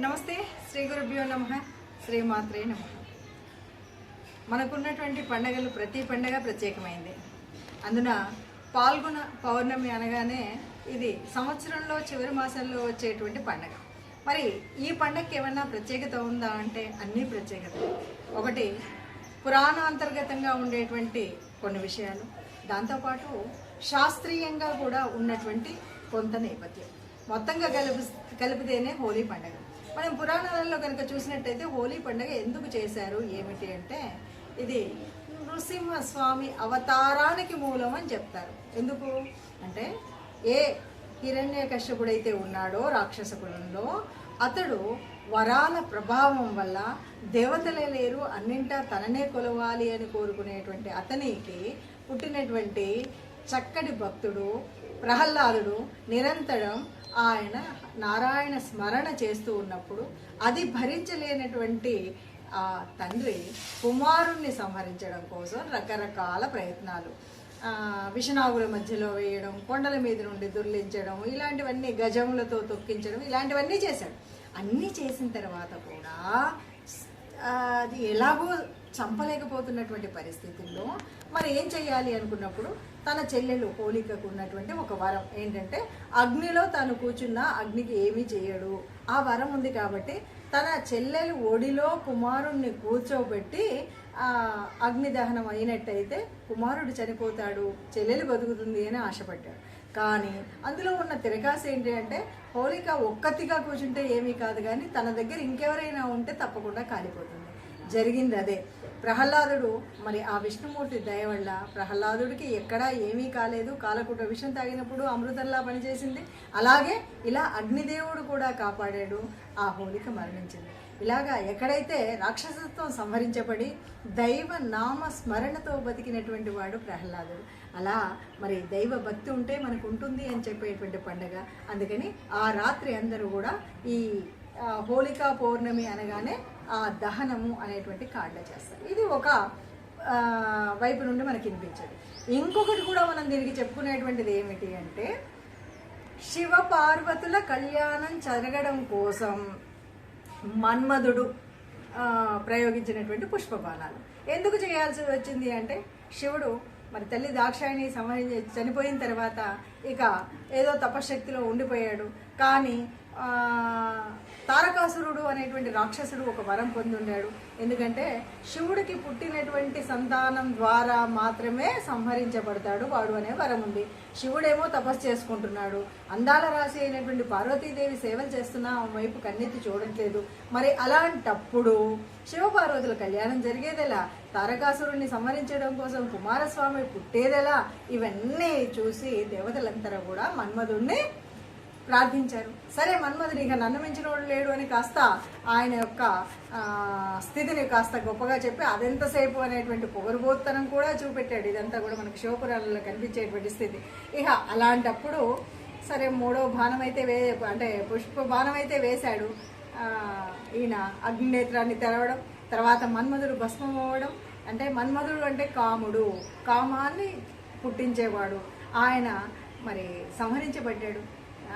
నమస్తే శ్రీ గురుభ్యో నమ శ్రీమాత్రే నమ. మనకున్నటువంటి పండగలు ప్రతి పండగ ప్రత్యేకమైంది. అందున పాల్గొన పౌర్ణమి అనగానే ఇది సంవత్సరంలో చివరి మాసంలో వచ్చేటువంటి పండగ. మరి ఈ పండగకి ఏమన్నా ప్రత్యేకత ఉందా అంటే అన్నీ ప్రత్యేకత ఒకటి పురాణ అంతర్గతంగా ఉండేటువంటి కొన్ని విషయాలు. దాంతోపాటు శాస్త్రీయంగా కూడా ఉన్నటువంటి కొంత నేపథ్యం. మొత్తంగా కలిపి కలిపితేనే హోలీ పండుగ. మనం పురాణాలలో కనుక చూసినట్టయితే హోలీ పండగ ఎందుకు చేశారు? ఏమిటి అంటే ఇది నృసింహస్వామి అవతారానికి మూలం అని చెప్తారు. ఎందుకు? అంటే ఏ హిరణ్య కశ్యపుడైతే ఉన్నాడో రాక్షస కులంలో అతడు వరాల ప్రభావం వల్ల దేవతలే లేరు అన్నింటా తననే కొలవాలి అని కోరుకునేటువంటి అతనికి పుట్టినటువంటి చక్కటి భక్తుడు ప్రహ్లాదుడు నిరంతరం ఆయన నారాయణ స్మరణ చేస్తూ ఉన్నప్పుడు అది భరించలేనటువంటి ఆ తండ్రి కుమారుణ్ణి సంహరించడం కోసం రకరకాల ప్రయత్నాలు. విషనాగుల మధ్యలో వేయడం కొండల మీద నుండి దుర్లించడం ఇలాంటివన్నీ గజములతో తొక్కించడం ఇలాంటివన్నీ చేశాడు. అన్నీ చేసిన తర్వాత కూడా అది ఎలాగో చంపలేకపోతున్నటువంటి పరిస్థితుల్లో మరి ఏం చేయాలి అనుకున్నప్పుడు తన చెల్లెలు హోలికకు ఉన్నటువంటి ఒక వరం. ఏంటంటే అగ్నిలో తను కూర్చున్న అగ్నికి ఏమీ చేయడు. ఆ వరం ఉంది కాబట్టి తన చెల్లెలు ఒడిలో కుమారుణ్ణి కూర్చోబెట్టి అగ్ని దహనం అయినట్టయితే కుమారుడు చనిపోతాడు చెల్లెలు బతుకుతుంది అని ఆశపడ్డాడు. కానీ అందులో ఉన్న తిరకాసు ఏంటి అంటే హోలిక ఒక్కతిగా కూర్చుంటే ఏమీ కాదు కానీ తన దగ్గర ఇంకెవరైనా ఉంటే తప్పకుండా కాలిపోతుంది. జరిగింది అదే. ప్రహ్లాదుడు మరి ఆ విష్ణుమూర్తి దయ వల్ల ప్రహ్లాదుడికి ఎక్కడా ఏమీ కాలేదు. కాలకూట విషం తాగినప్పుడు అమృతంలా పనిచేసింది. అలాగే ఇలా అగ్నిదేవుడు కూడా కాపాడాడు. ఆ హోలిక మరణించింది. ఇలాగా ఎక్కడైతే రాక్షసత్వం సంహరించబడి దైవ నామ స్మరణతో బతికినటువంటి వాడు ప్రహ్లాదుడు. అలా మరి దైవ భక్తి ఉంటే మనకు ఉంటుంది అని చెప్పేటువంటి పండగ. అందుకని ఆ రాత్రి అందరూ కూడా ఈ హోళికా పౌర్ణమి అనగానే ఆ దహనము అనేటువంటి కాండ చేస్తారు. ఇది ఒక వైపు నుండి మనకి వినిపించదు. ఇంకొకటి కూడా మనం దీనికి చెప్పుకునేటువంటిది ఏమిటి అంటే శివ పార్వతుల కళ్యాణం జరగడం కోసం మన్మధుడు ప్రయోగించినటువంటి పుష్పబాణాలు. ఎందుకు చేయాల్సి వచ్చింది అంటే శివుడు మరి తల్లి దాక్షాయిని సంహరించి చనిపోయిన తర్వాత ఇక ఏదో తపశక్తిలో ఉండిపోయాడు. కానీ తారకాసురుడు అనేటువంటి రాక్షసుడు ఒక వరం పొందున్నాడు ఎందుకంటే శివుడికి పుట్టినటువంటి సంతానం ద్వారా మాత్రమే సంహరించబడతాడు. వాడు అనే వరం ఉంది. శివుడేమో తపస్సు చేసుకుంటున్నాడు. అందాల రాశి అయినటువంటి పార్వతీదేవి సేవలు చేస్తున్నా ఆ వైపు కన్నెత్తి చూడట్లేదు. మరి అలాంటప్పుడు శివపార్వతుల కళ్యాణం జరిగేదెలా? తారకాసురుణ్ణి సంహరించడం కోసం కుమారస్వామి పుట్టేదెలా? ఇవన్నీ చూసి దేవతలంతా కూడా మన్మధుణ్ణి ప్రార్థించారు. సరే మన్మధుడు ఇక నన్ను మించిన వాడు లేడు అని కాస్త ఆయన యొక్క స్థితిని కాస్త గొప్పగా చెప్పి అదెంతసేపు అనేటువంటి పొగరుబోత్తనం కూడా చూపెట్టాడు. ఇదంతా కూడా మనకు శివపురాణంలో కనిపించేటువంటి స్థితి. ఇక అలాంటప్పుడు సరే మూడో బాణం అయితే వే అంటే పుష్ప బాణం అయితే వేశాడు ఈయన అగ్నినేత్రాన్ని తెరవడం తర్వాత మన్మధుడు భస్మం అవ్వడం. అంటే మన్మధుడు అంటే కాముడు. కామాన్ని పుట్టించేవాడు. ఆయన మరి సంహరించబడ్డాడు.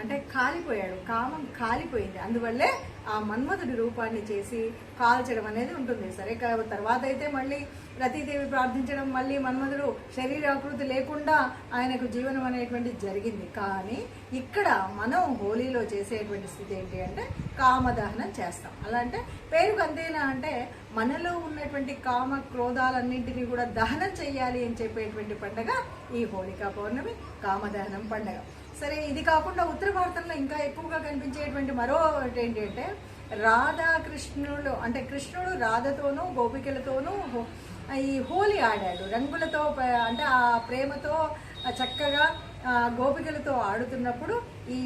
అంటే కాలిపోయాడు కామం కాలిపోయింది. అందువల్లే ఆ మన్మధుడి రూపాన్ని చేసి కాల్చడం అనేది ఉంటుంది. సరే తర్వాత అయితే మళ్ళీ రతీదేవి ప్రార్థించడం మళ్ళీ మన్మధుడు శరీరాకృతి లేకుండా ఆయనకు జీవనం అనేటువంటి జరిగింది. కానీ ఇక్కడ మనం హోలీలో చేసేటువంటి స్థితి ఏంటి అంటే కామదహనం చేస్తాం. అలా అంటే పేరుకు అంతేనా అంటే మనలో ఉన్నటువంటి కామ క్రోధాలన్నింటినీ కూడా దహనం చేయాలి అని చెప్పేటువంటి పండగ ఈ హోళికా పౌర్ణమి కామదహనం పండగ. సరే ఇది కాకుండా ఉత్తర భారతంలో ఇంకా ఎక్కువగా కనిపించేటువంటి మరో ఏంటి అంటే రాధా కృష్ణుడు అంటే కృష్ణుడు రాధతోనూ గోపికలతోనూ ఈ హోలీ ఆడాడు. రంగులతో అంటే ఆ ప్రేమతో చక్కగా గోపికలతో ఆడుతున్నప్పుడు ఈ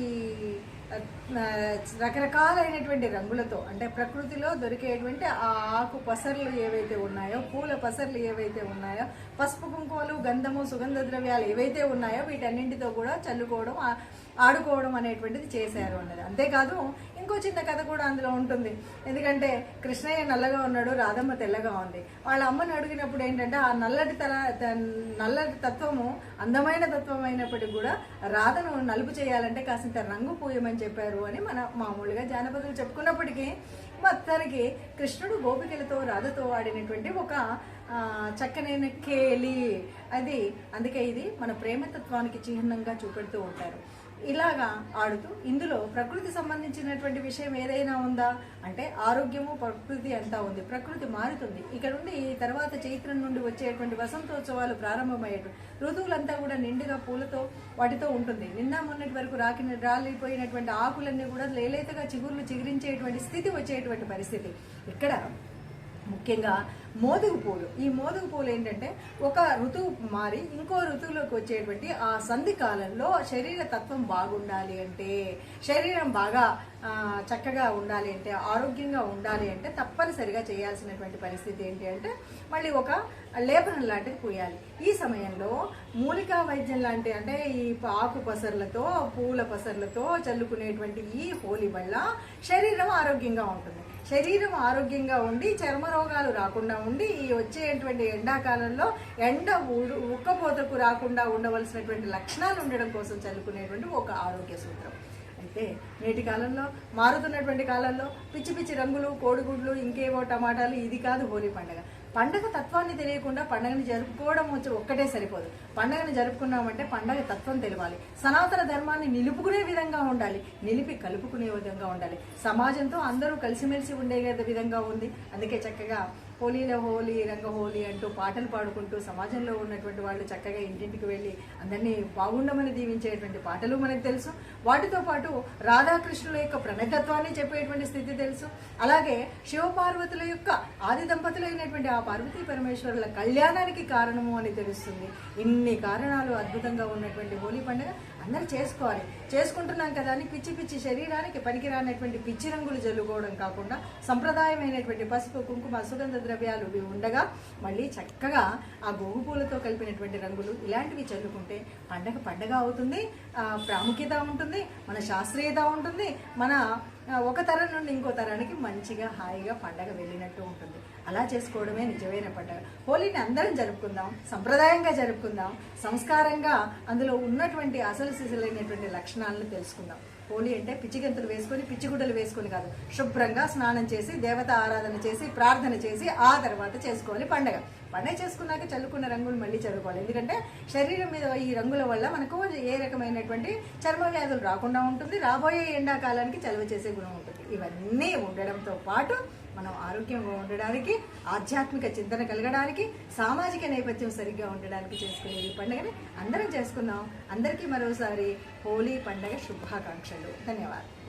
రకరకాలైనటువంటి రంగులతో అంటే ప్రకృతిలో దొరికేటువంటి ఆ ఆకు పసర్లు ఏవైతే ఉన్నాయో పూల పసర్లు ఏవైతే ఉన్నాయో పసుపు కుంకుమలు గంధము సుగంధ ద్రవ్యాలు ఏవైతే ఉన్నాయో వీటన్నింటితో కూడా చల్లుకోవడం ఆడుకోవడం అనేటువంటిది చేశారు అన్నది. అంతేకాదు ఇంకో చిన్న కథ కూడా అందులో ఉంటుంది. ఎందుకంటే కృష్ణయ్య నల్లగా ఉన్నాడు రాధమ్మ తెల్లగా ఉంది. వాళ్ళ అమ్మని అడిగినప్పుడు ఏంటంటే ఆ నల్లటి తల నల్లటి తత్వము అందమైన తత్వం అయినప్పటికీ కూడా రాధను నలుపు చేయాలంటే కాసింత రంగు పూయమని చెప్పారు ఉండవు అని మన మామూలుగా జానపదులు చెప్పుకున్నప్పటికీ మొత్తానికి కృష్ణుడు గోపికలతో రాధతో ఆడినటువంటి ఒక చక్కనైన కేలి. అది అందుకే ఇది మన ప్రేమతత్వానికి చిహ్నంగా చూపెడుతూ ఉంటారు. ఇలాగా ఆడుతూ ఇందులో ప్రకృతి సంబంధించినటువంటి విషయం ఏదైనా ఉందా? అంటే ఆరోగ్యము ప్రకృతి అంతా ఉంది. ప్రకృతి మారుతుంది. ఇక్కడ నుండి ఈ తర్వాత చైత్రం నుండి వచ్చేటువంటి వసంతోత్సవాలు ప్రారంభమయ్యేటు ఋతువులంతా కూడా నిండుగా పూలతో వాటితో ఉంటుంది. నిన్న మొన్నటి వరకు రాకిన రాలిపోయినటువంటి ఆకులన్నీ కూడా లేలేతగా చిగుర్లు చిగురించేటువంటి స్థితి వచ్చేటువంటి పరిస్థితి. ఇక్కడ ముఖ్యంగా మోదుగు పూలు. ఈ మోదుగు పూలు ఏంటంటే ఒక ఋతువు మారి ఇంకో ఋతువులోకి వచ్చేటువంటి ఆ సంధి కాలంలో శరీర తత్వం బాగుండాలి అంటే శరీరం బాగా చక్కగా ఉండాలి అంటే ఆరోగ్యంగా ఉండాలి అంటే తప్పనిసరిగా చేయాల్సినటువంటి పరిస్థితి ఏంటి అంటే మళ్ళీ ఒక లేపనం లాంటిది పూయాలి. ఈ సమయంలో మూలికా వైద్యం లాంటి అంటే ఈ ఆకు పసర్లతో పూల పసర్లతో చల్లుకునేటువంటి ఈ హోలీ వల్ల శరీరం ఆరోగ్యంగా ఉంటుంది. శరీరం ఆరోగ్యంగా ఉండి చర్మ రోగాలు రాకుండా ఉండి ఈ వచ్చేటువంటి ఎండాకాలంలో ఎండ ఉక్కపోతకు రాకుండా ఉండవలసినటువంటి లక్షణాలు ఉండడం కోసం చల్లుకునేటువంటి ఒక ఆరోగ్య సూత్రం. అయితే నేటి కాలంలో మారుతున్నటువంటి కాలంలో పిచ్చి పిచ్చి రంగులు కోడిగుడ్లు ఇంకేవో టమాటాలు ఇది కాదు హోలీ పండగ. పండగ తత్వాన్ని తెలియకుండా పండగని జరుపుకోవడం వచ్చి ఒక్కటే సరిపోదు. పండగని జరుపుకున్నామంటే పండగ తత్వం తెలియాలి సనాతన ధర్మాన్ని నిలుపుకునే విధంగా ఉండాలి. నిలిపి కలుపుకునే విధంగా ఉండాలి. సమాజంతో అందరూ కలిసిమెలిసి ఉండే విధంగా ఉంది. అందుకే చక్కగా హోలీలో హోలీ రంగ హోలీ అంటూ పాటలు పాడుకుంటూ సమాజంలో ఉన్నటువంటి వాళ్ళు చక్కగా ఇంటింటికి వెళ్ళి అందరినీ బాగుండమని దీవించేటువంటి పాటలు మనకు తెలుసు. వాటితో పాటు రాధాకృష్ణుల యొక్క ప్రణతత్వాన్ని చెప్పేటువంటి స్థితి తెలుసు. అలాగే శివపార్వతుల యొక్క ఆది దంపతులైనటువంటి ఆ పార్వతీ పరమేశ్వరుల కళ్యాణానికి కారణము అని తెలుస్తుంది. ఇన్ని కారణాలు అద్భుతంగా ఉన్నటువంటి హోలీ పండుగ అందరూ చేసుకోవాలి. చేసుకుంటున్నాం కదా అని పిచ్చి పిచ్చి శరీరానికి పనికిరానటువంటి పిచ్చి రంగులు జల్లుకోవడం కాకుండా సంప్రదాయమైనటువంటి పసుపు కుంకుమ సుగంధ ద్రవ్యాలు ఇవి ఉండగా మళ్ళీ చక్కగా ఆ గోగు పూలతో కలిపినటువంటి రంగులు ఇలాంటివి చల్లుకుంటే పండగ పండగ అవుతుంది ప్రాముఖ్యత ఉంటుంది మన శాస్త్రీయత ఉంటుంది మన ఒక తరం నుండి ఇంకో తరానికి మంచిగా హాయిగా పండగ వెళ్ళినట్టు ఉంటుంది. అలా చేసుకోవడమే నిజమైన పండగ. హోలీని అందరం జరుపుకుందాం సంప్రదాయంగా జరుపుకుందాం సంస్కారంగా అందులో ఉన్నటువంటి అసలు సిసలైనటువంటి లక్షణాలను తెలుసుకుందాం. హోలీ అంటే పిచ్చిగంతులు వేసుకొని పిచ్చిగుడ్డలు వేసుకొని కాదు. శుభ్రంగా స్నానం చేసి దేవత ఆరాధన చేసి ప్రార్థన చేసి ఆ తర్వాత చేసుకోవాలి పండగ. పనే చేసుకున్నాక చల్లుకున్న రంగులు మళ్ళీ చల్లుకోవాలి ఎందుకంటే శరీరం మీద ఈ రంగుల వల్ల మనకు ఏ రకమైనటువంటి చర్మ వ్యాధులు రాకుండా ఉంటుంది. రాబోయే ఎండాకాలానికి చలువ చేసే గుణం ఉంటుంది. ఇవన్నీ ఉండడంతో పాటు మనం ఆరోగ్యంగా ఉండడానికి ఆధ్యాత్మిక చింతన కలగడానికి సామాజిక నేపథ్యం సరిగ్గా ఉండడానికి చేసుకునే ఈ పండుగని అందరం చేసుకుందాం. అందరికీ మరోసారి హోలీ పండగ శుభాకాంక్షలు. ధన్యవాదాలు.